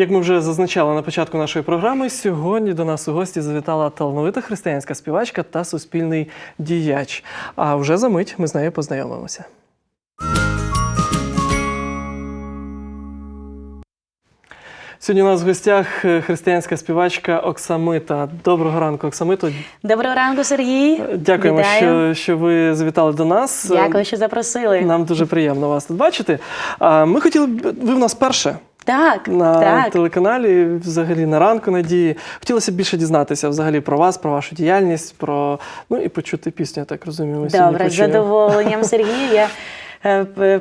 Як ми вже зазначали на початку нашої програми, сьогодні до нас у гості завітала талановита християнська співачка та суспільний діяч. А вже за мить ми з нею познайомимося. Сьогодні у нас в гостях е, християнська співачка Оксамита. Доброго ранку, Оксамито. Доброго ранку, Сергій. Дякуємо, що, що ви завітали до нас. Дякую, що запросили. Нам дуже приємно вас тут бачити. Ми хотіли б ви в нас перше Так, на так. телеканалі, взагалі на ранку надії. Хотілося б більше дізнатися взагалі про вас, про вашу діяльність, про ну і почути пісню, я так розумію. Ми Добре, з задоволенням, Сергію. Я е,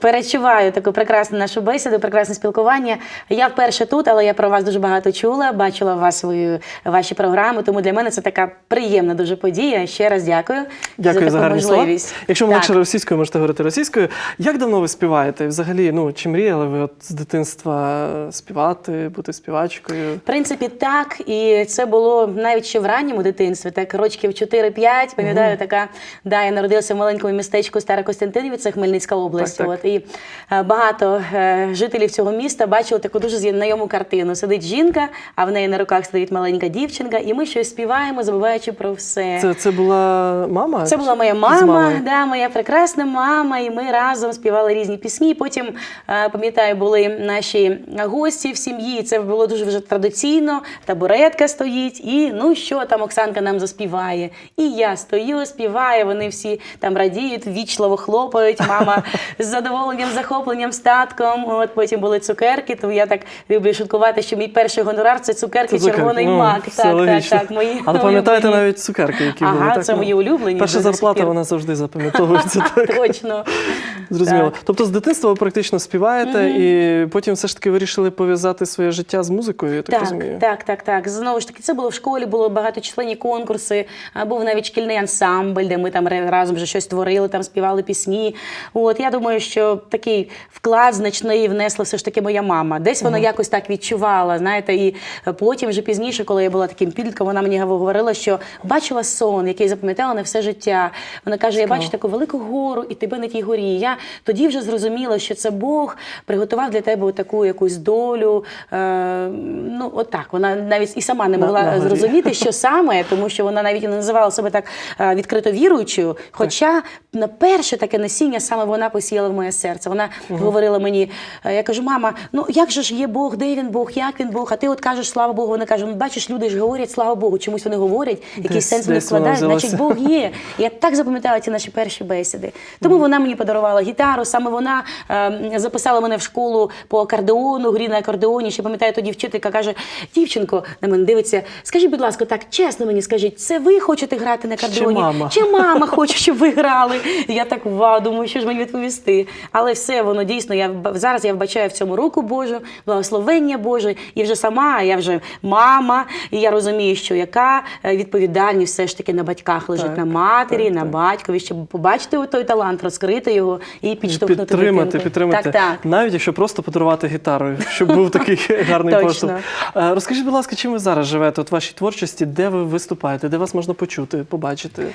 перечуваю таку прекрасну нашу бесіду, прекрасне спілкування. Я вперше тут, але я про вас дуже багато чула, бачила вас свою ваші програми. Тому для мене це така приємна дуже подія. Ще раз дякую, Дякую за за гарні слова. Якщо Так. менше російською, можете говорити російською. Як давно ви співаєте? Взагалі, ну чи мріяли ви от з дитинства співати, бути співачкою? В принципі, так. І це було навіть ще в ранньому дитинстві, так рочків 4-5. Пам'ятаю, така да, я народилася в маленькому містечку Стара Костянтинівці, це Хмельницька область. Так, так. От і е, багато е, жителів цього міста бачили таку дуже знайому картину. Сидить жінка, а в неї на руках стоїть маленька дівчинка, і ми щось співаємо, забуваючи про все. Це, це була мама? Це була моя мама, да, моя прекрасна мама, і ми разом співали різні пісні. Потім, е, пам'ятаю, були наші гості в сім'ї. Це було дуже вже традиційно. Табуретка стоїть, і ну що там Оксанка нам заспіває. І я стою, співаю. Вони всі там радіють, вічливо хлопають. Мама з задоволенням, захопленням, статком. От потім були цукерки. То я так люблю шуткувати, що мій перший гонорар це цукерки, Це червоний ну, мак. Так, так, логічно. так. Мої Але пам'ятаєте навіть цукерки, які Ага, були? Так? це Ну, мої улюблені Перша зарплата, вона завжди запам'ятовується. Так. Точно. Зрозуміло. Так. Тобто з дитинства ви практично співаєте, і потім все ж таки вирішили пов'язати своє життя з музикою, я так, Так, розумію. так, так, так. Знову ж таки, це було в школі, було багаточисленні конкурси. Був навіть шкільний ансамбль, де ми там разом вже щось творили, там співали пісні. От я думаю, що такий вклад значний внесла все ж таки моя мама. Десь вона якось так відчувала. Знаєте, і потім, вже пізніше, коли я була таким підлітком, вона мені говорила, що бачила сон, який запам'ятала на все життя. Вона каже: Я бачу таку велику гору, і тебе на тій горі. І я тоді вже зрозуміла, що це Бог приготував для тебе таку якусь долю. Е, ну, отак. Вона навіть і сама не могла на горі. зрозуміти, що саме, тому що вона навіть не називала себе так е, відкрито віруючою. Хоча на перше таке насіння саме вона посіяла в моє серце. Вона говорила мені: е, я кажу, мама, ну як же ж є Бог, де він Бог, як він Бог? А ти от кажеш, слава Богу. Вона каже, ну бачиш, люди ж говорять, слава Богу, чомусь вони говорять, якийсь сенс вони вкладають, значить. Бог є. Я так запам'ятала ці наші перші бесіди. Тому вона мені подарувала гітару. Саме вона е, записала мене в школу по акордеону, грі на акордеоні. Ще пам'ятаю, тоді вчителька каже: дівчинко, на мене дивиться, скажіть, будь ласка, так чесно мені скажіть, це ви хочете грати на акордеоні? мама? Чи мама хоче, щоб ви грали? Я так вау, думаю, що ж мені відповісти. Але все воно дійсно. Я зараз я вбачаю в цьому руку Божу, благословення Боже, і вже сама, я вже мама, і я розумію, що яка е, відповідальність все ж таки на батьках лежить Так, на матері, так, на так. батькові, щоб побачити той талант, розкрити його і підштовхнути Підтримати, дитинку. підтримати. Так, так. Навіть якщо просто подарувати гітару, щоб був такий гарний поштовх. Е, Розкажіть, будь ласка, чим ви зараз живете? От вашій творчості, де ви виступаєте, де вас можна почути, побачити?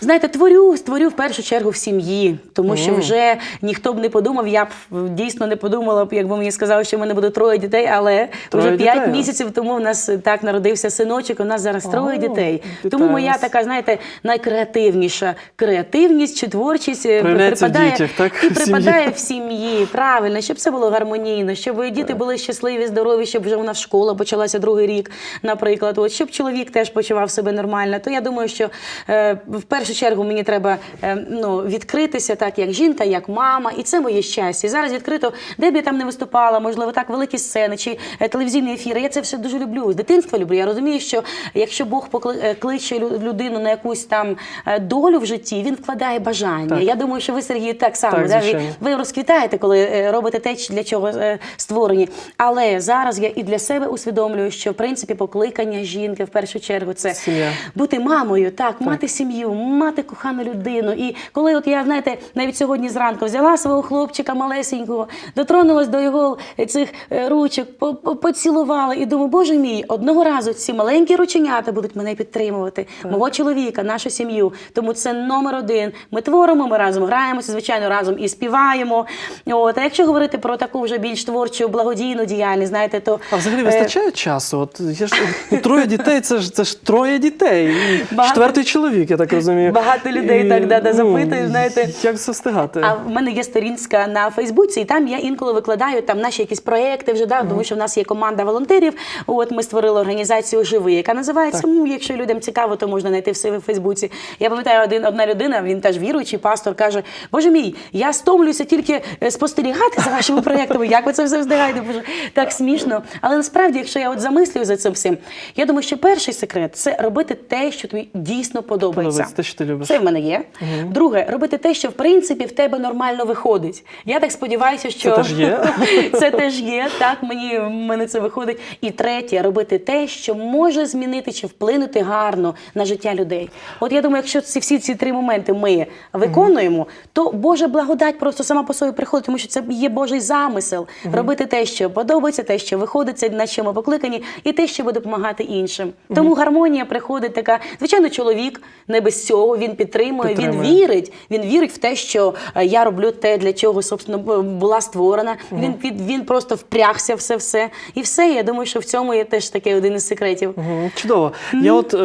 Знаєте, творю, створю в першу чергу в сім'ї, тому що вже ніхто б не подумав. Я б дійсно не подумала б, якби мені сказали, що в мене буде троє дітей, але Троє вже п'ять дітей? місяців тому в нас так народився синочок. У нас зараз троє О, дітей. вітаю Тому моя така, знаєте, найкреативніша креативність чи творчість е, в припадає дітях, так? і припадає в сім'ї. Правильно, щоб все було гармонійно, щоб діти були щасливі, здорові, щоб вже у нас школа почалася другий рік, наприклад. От щоб чоловік теж почував себе нормально. То я думаю, що е, в першу чергу мені треба е, ну, відкритися так, як жінка, як мама, і це моє щастя. І зараз відкрито, де б я там не виступала, можливо, так великі сцени чи е, телевізійні ефіри. Я це все дуже люблю. З дитинства люблю. Я розумію, що якщо Бог покли- е, людину на якусь там е, долю в житті, він вкладає бажання. Так. Я думаю, що ви, Сергій, так само. Так, да? ви, ви розквітаєте, коли робите те, для чого створені. Але зараз я і для себе усвідомлюю, що в принципі покликання жінки в першу чергу це Сім'я. бути мамою, так, мати сім'ю, мати кохану людину. І коли от я знаєте, навіть сьогодні зранку взяла обняла свого хлопчика малесенького, дотронулась до його цих е, ручок, по- по- поцілувала і думаю, боже мій, одного разу ці маленькі рученята будуть мене підтримувати, мого чоловіка, нашу сім'ю. Тому це номер один. Ми творимо, ми разом граємося, звичайно, разом і співаємо. От, а якщо говорити про таку вже більш творчу благодійну діяльність, знаєте, то А взагалі е, вистачає часу? От я ж троє дітей, це ж це ж троє дітей. Багато- Четвертий чоловік, я так розумію. Багато людей так, да, да, ну, запитують, знаєте. Як це встигати? А в мене є сторінка на Фейсбуці, і там я інколи викладаю там наші якісь проекти вже да, тому що в нас є команда волонтерів. От ми створили організацію Живий, яка називається. Ну, якщо людям цікаво, то можна знайти все в Фейсбуці. Я пам'ятаю, один одна людина, він теж віруючий пастор, каже: Боже мій, я стомлююся тільки е, спостерігати за вашими проектами. Як ви це все встигаєте? Боже, так смішно. Але насправді, якщо я от замислюю за цим всім, я думаю, що перший секрет це робити те, що тобі дійсно подобається. Подобається те, що ти любиш. Це в мене є. Друге, робити те, що в принципі в тебе нормально виходить. Я так сподіваюся, що Це теж є. це теж є. Так, мені мене це виходить. І третє, робити те, що може змінити чи вплинути гарно на життя людей. От я думаю, якщо ці всі ці три моменти ми виконуємо, то Божа благодать просто сама по собі приходить, тому що це є Божий замисел. Робити те, що подобається, те, що виходить, на що ми покликані, і те, що буде допомагати іншим. Тому гармонія приходить така. Звичайно, чоловік не без цього він підтримує, Підтримує. він вірить. Він вірить в те, що е, я роблю те, для чого собственно була створена. Він під він просто впрягся все, все і все. Я думаю, що в цьому є теж такий один із секретів. Мгм, Чудово. Я от е,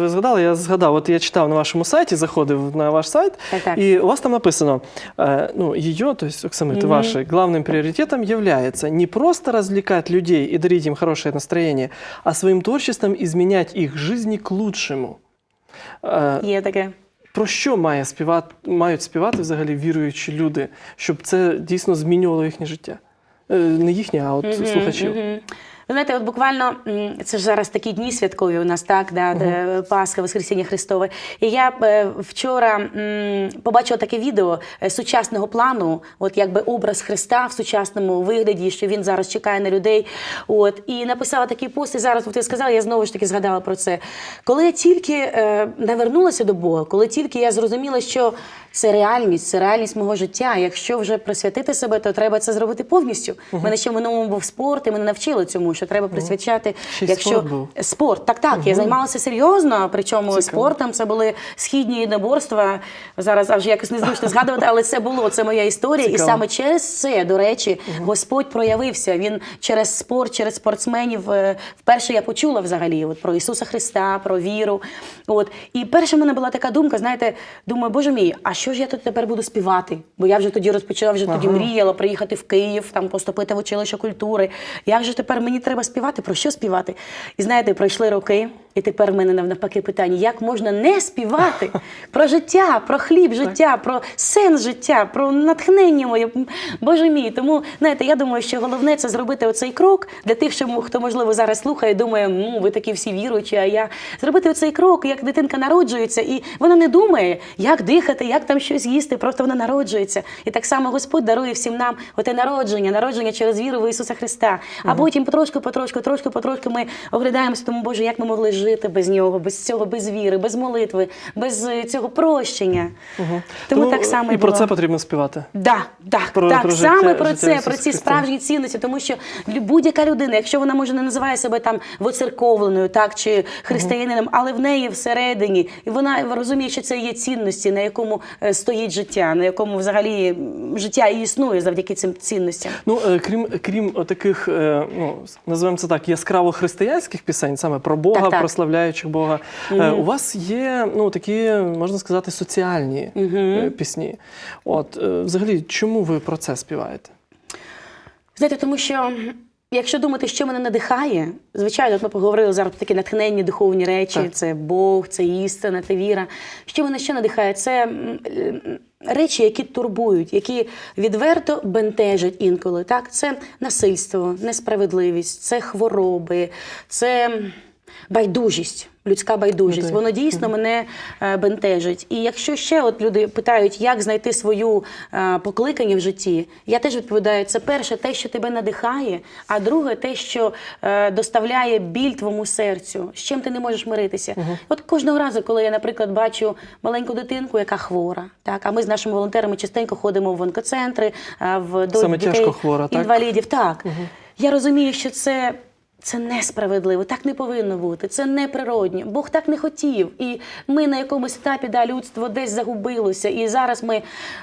ви згадали, я згадав, от я читав на вашому сайті, заходив на ваш сайт, Так, так. і у вас там написано, э, ну, ее, то есть Оксамит, ваше, главным приоритетом является не просто развлекать людей и дарить им хорошее настроение, а своим творчеством изменять их жизни к лучшему. Е, Є таке. Про що має співати, мають співати взагалі віруючі люди, щоб це дійсно змінювало їхнє життя? Е, Не їхнє, а от слухачів. Мгм. Ви знаєте, от буквально це ж зараз такі дні святкові у нас, так, да, де Пасха, Воскресіння Христове. І я е, вчора побачила таке відео е, сучасного плану, от якби образ Христа в сучасному вигляді, що він зараз чекає на людей. От, і написала такий пост, і зараз от ти сказала, я знову ж таки згадала про це. Коли я тільки е, навернулася до Бога, коли тільки я зрозуміла, що це реальність, це реальність мого життя. Якщо вже присвятити себе, то треба це зробити повністю. У мене ще в минулому був спорт, і мене навчили цьому, що треба присвячати. Ще й спорт був. Спорт, так, так. Я займалася серйозно, причому спортом. Це були східні єдиноборства. Зараз аж якось незручно згадувати, але це було, це моя історія. Цікаво. І саме через це, до речі, Господь проявився. Він через спорт, через спортсменів. е, Вперше я почула взагалі от, про Ісуса Христа, про віру. От. І перша в мене була така думка, знаєте, думаю, боже мій, а що ж я тут тепер буду співати? Бо я вже тоді розпочала, вже тоді Ага. мріяла приїхати в Київ, там поступити в училище культури. Як же тепер мені треба співати? Про що співати? І знаєте, пройшли роки, і тепер в мене навпаки питання: як можна не співати про життя, про хліб життя, про сенс життя, про натхнення моє. Боже мій. Тому знаєте, я думаю, що головне це зробити оцей крок для тих, хто можливо зараз слухає, думає, ну ви такі всі віруючі, а я зробити оцей крок, як дитинка народжується, і вона не думає, як дихати, як там щось їсти, просто вона народжується. І так само Господь дарує всім нам оте народження, народження через віру в Ісуса Христа. А потім потрошку, потрошку, трошки, потрошки ми оглядаємося, тому Боже, як ми могли жити без нього, без цього, без віри, без молитви, без е, цього прощення. Тому, так само і про це потрібно співати. Да, да, Про- так, про життя- саме про життя це, Ісуса про ці Христа. справжні цінності, тому що будь-яка людина, якщо вона може не називає себе там воцерковленою, так чи християнином, але в неї всередині, і вона розуміє, що це є цінності, на якому е, стоїть життя, на якому взагалі життя і існує завдяки цим цінностям. Ну, е, крім, крім таких, ну, називаємо це так, яскраво християнських пісень, саме про Бога, Так, так. прославляючих Бога, е, у вас є ну, такі, можна сказати, соціальні е, пісні. От, е, взагалі, чому ви про це співаєте? Знаєте, тому що. Якщо думати, що мене надихає, звичайно, от ми поговорили зараз про такі натхненні духовні речі: Так. це Бог, це істина, це віра. Що мене ще надихає? Це м, речі, які турбують, які відверто бентежать інколи. Так, це насильство, несправедливість, це хвороби, це байдужість, людська байдужість. Воно дійсно мене е, бентежить. І якщо ще от люди питають, як знайти свою е, покликання в житті, я теж відповідаю: це перше, те, що тебе надихає, а друге, те, що е, доставляє біль твоєму серцю, з чим ти не можеш миритися. От кожного разу, коли я, наприклад, бачу маленьку дитинку, яка хвора, так а ми з нашими волонтерами частенько ходимо в онкоцентри, в до дітей тяжко хвора, так? інвалідів. Так я розумію, що це. Це несправедливо, так не повинно бути. Це неприродньо. Бог так не хотів. І ми на якомусь етапі да, людство десь загубилося. І зараз ми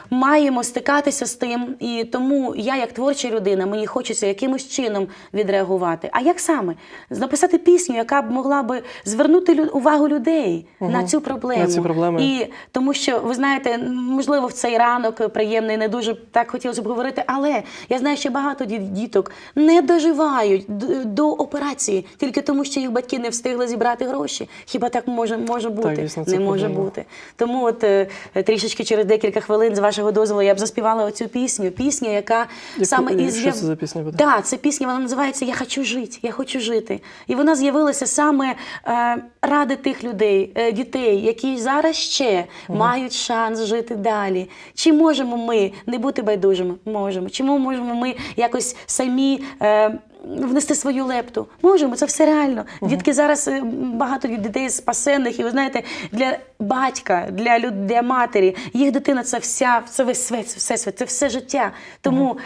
маємо стикатися з тим. І тому я, як творча людина, мені хочеться якимось чином відреагувати. А як саме? Написати пісню, яка б могла би звернути увагу людей на цю проблему. На ці проблеми. І тому що ви знаєте, можливо, в цей ранок приємний, не дуже так хотілося б говорити, але я знаю, що багато ді- діток не доживають до операції тільки тому, що їх батьки не встигли зібрати гроші. Хіба так може, може бути? дійсно, не може проблема. бути. Тому от е, трішечки через декілька хвилин, з вашого дозволу, я б заспівала оцю пісню. Пісню, яка Яку- саме що із це за пісня буде? Да, це пісня, вона називається Я хочу жити, я хочу жити. І вона з'явилася саме е, ради тих людей, е, дітей, які зараз ще мають шанс жити далі. Чи можемо ми не бути байдужими? Можемо. Чому можемо ми якось самі. Е, Внести свою лепту можемо, це все реально. Дітки зараз е, багато дітей спасених, і ви знаєте, для батька, для люд, для матері, їх дитина це вся, це весь світ, це все життя. Тому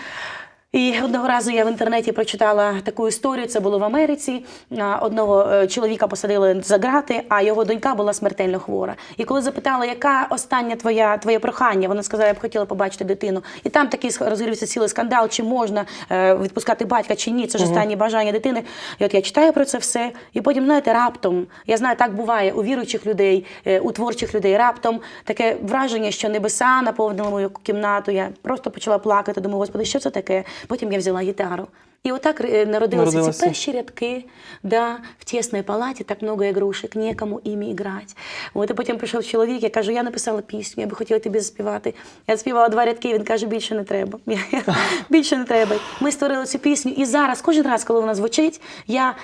і одного разу я в інтернеті прочитала таку історію. Це було в Америці. Одного е, чоловіка посадили за грати, а його донька була смертельно хвора. І коли запитала, яка остання твоя твоє прохання, вона сказала, я б хотіла побачити дитину. І там такий розгорівся цілий скандал, чи можна е, відпускати батька, чи ні. Це ж останнє бажання дитини. І от я читаю про це все, і потім, знаєте, раптом я знаю, так буває у віруючих людей, е, у творчих людей. Раптом таке враження, що небеса наповнили мою кімнату. Я просто почала плакати. Думаю, господи, що це таке? Потім я взяла гітару. І отак е, народилися Народилася. ці перші рядки. Да, в тісній палаті так много ігрушек, нікому ім'я грати. От і потім прийшов чоловік, я кажу, я написала пісню, я би хотіла тобі заспівати. Я співала два рядки, він каже, більше не треба. більше не треба. Ми створили цю пісню. І зараз, кожен раз, коли вона звучить, я.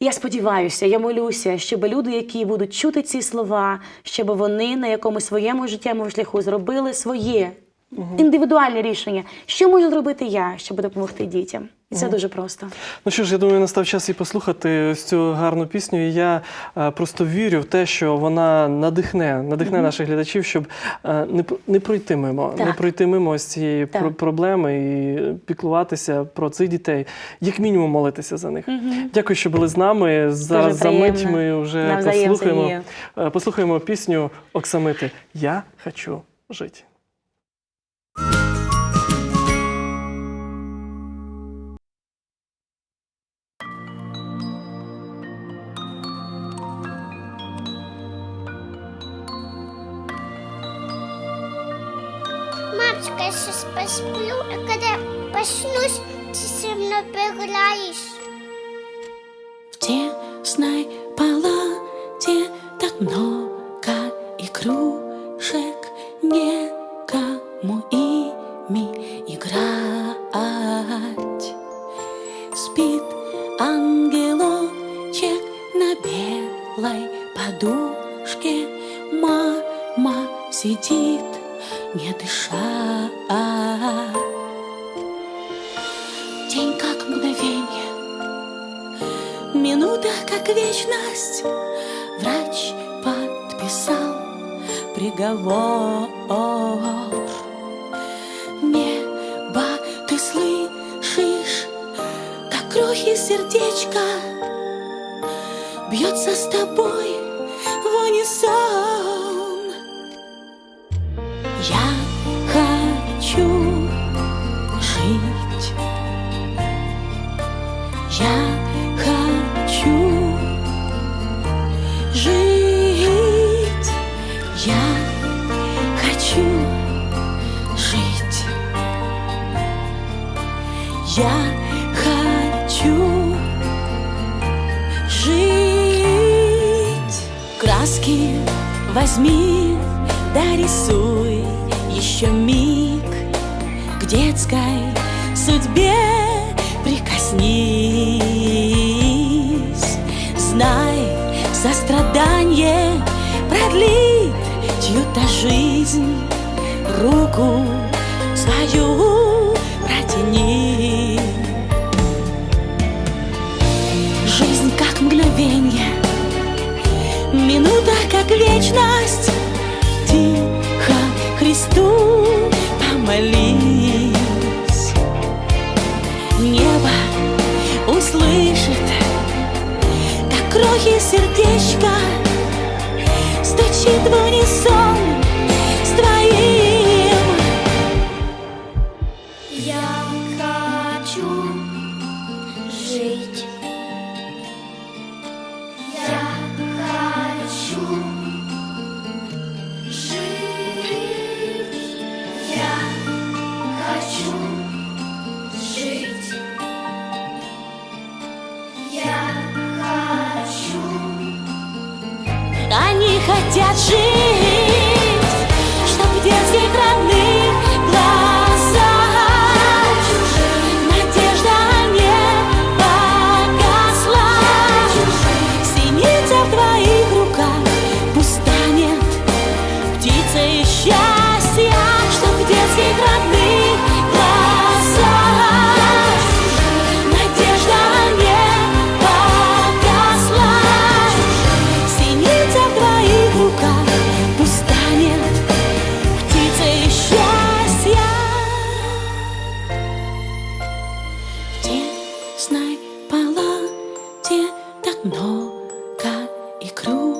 Я сподіваюся, я молюся, щоб люди, які будуть чути ці слова, щоб вони на якомусь своєму життєвому шляху зробили своє індивідуальне рішення. Що можу зробити я, щоб допомогти дітям? І це дуже просто. Ну що ж, я думаю, настав час і послухати ось цю гарну пісню. І я е, просто вірю в те, що вона надихне, надихне наших глядачів, щоб е, не, п- не пройти мимо, Так. не пройти мимо ось цієї Так. про- проблеми і піклуватися про цих дітей, як мінімум молитися за них. Дякую, що були з нами. За, Дуже за мить приємно. ми вже Навзаєм, послухаємо, Сергію. е, послухаємо пісню Оксамити Я хочу жити. Я сейчас посплю, а когда проснусь, ты со мной поиграешь. В тесной палате так много игрушек, некому ими играть. Спит ангелочек на белой подушке, мама сидит, не дыша. День как мгновение, Минута, как вечность, врач подписал приговор. Небо, ты слышишь, как крохи сердечка бьется с тобой в унисон. Я хочу жить. краски возьми, дорисуй еще миг к детской судьбе прикоснись. Знай, сострадание продлит чью-то жизнь, руку свою. мгновенье. Минута, как вечность. Тихо Христу помолись. Небо услышит Как крохи сердечка Стучит в унисон. и круг.